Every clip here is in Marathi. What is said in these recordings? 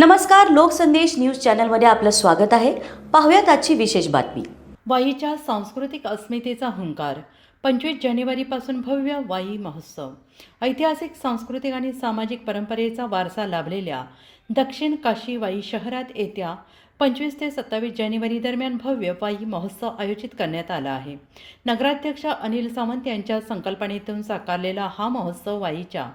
नमस्कार लोकसंदेश न्यूज चॅनलमध्ये आपलं स्वागत आहे. पाहूयात आजची विशेष बातमी. वाईच्या सांस्कृतिक अस्मितेचा हुंकार. पंचवीस जानेवारीपासून भव्य वाई महोत्सव. ऐतिहासिक सांस्कृतिक आणि सामाजिक परंपरेचा वारसा लाभलेल्या दक्षिण काशीवाई शहरात येत्या पंचवीस ते सत्तावीस जानेवारी दरम्यान भव्य वाई महोत्सव आयोजित करण्यात आला आहे. नगराध्यक्ष अनिल सावंत यांच्या संकल्पनेतून साकारलेला हा महोत्सव वाईच्या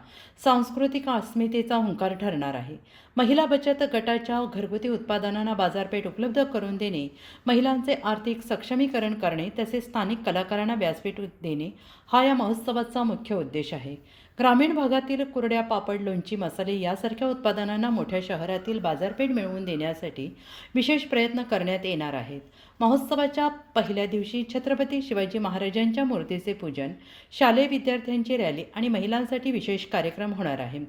सांस्कृतिक अस्मितेचा हुंकार ठरणार आहे. महिला बचत गटाच्या घरगुती उत्पादनांना बाजारपेठ उपलब्ध करून देणे महिलांचे आर्थिक सक्षमीकरण करणे तसेच स्थानिक कलाकारांना व्यासपीठ देणे हा या महोत्सवाचा मुख्य उद्देश आहे. ग्रामीण भागातील कुरड्या पापड लोणची मसाले यासारख्या उत्पादनांना मोठ्या शहरातील बाजारपेठ मिळवून देण्यासाठी विशेष प्रयत्न करण्यात येणार आहेत. महोत्सवाच्या पहिल्या दिवशी छत्रपती शिवाजी महाराजांच्या मूर्तीचे पूजन शालेय विद्यार्थ्यांची रॅली आणि महिलांसाठी विशेष कार्यक्रम होणार आहे.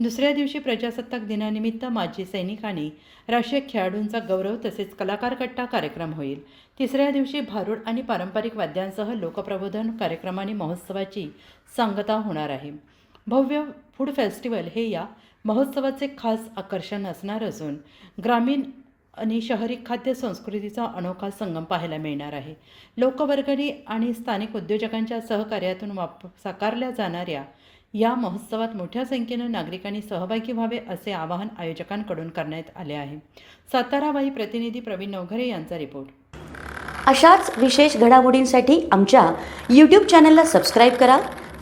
दुसऱ्या दिवशी प्रजासत्ताक दिनानिमित्त माजी सैनिक आणि राष्ट्रीय खेळाडूंचा गौरव तसेच कलाकार कट्टा कार्यक्रम होईल. तिसऱ्या दिवशी भारूड आणि पारंपरिक वाद्यांसह लोकप्रबोधन कार्यक्रमाने महोत्सवाची सांगता होणार आहे. भव्य फूड फेस्टिवल हे या महोत्सवाचे खास आकर्षण असणार असून ग्रामीण आणि शहरी खाद्य संस्कृतीचा अनोखा संगम पाहायला मिळणार आहे. लोकवर्गणी आणि स्थानिक उद्योजकांच्या सहकार्यातून वाप साकारल्या जाणाऱ्या या महोत्सवात मोठ्या संख्येनं नागरिकांनी सहभागी व्हावे असे आवाहन आयोजकांकडून करण्यात आले आहे. साताराबाई प्रतिनिधी प्रवीण नवघरे यांचा रिपोर्ट. अशाच विशेष घडामोडींसाठी आमच्या यूट्यूब चॅनलला सबस्क्राईब करा.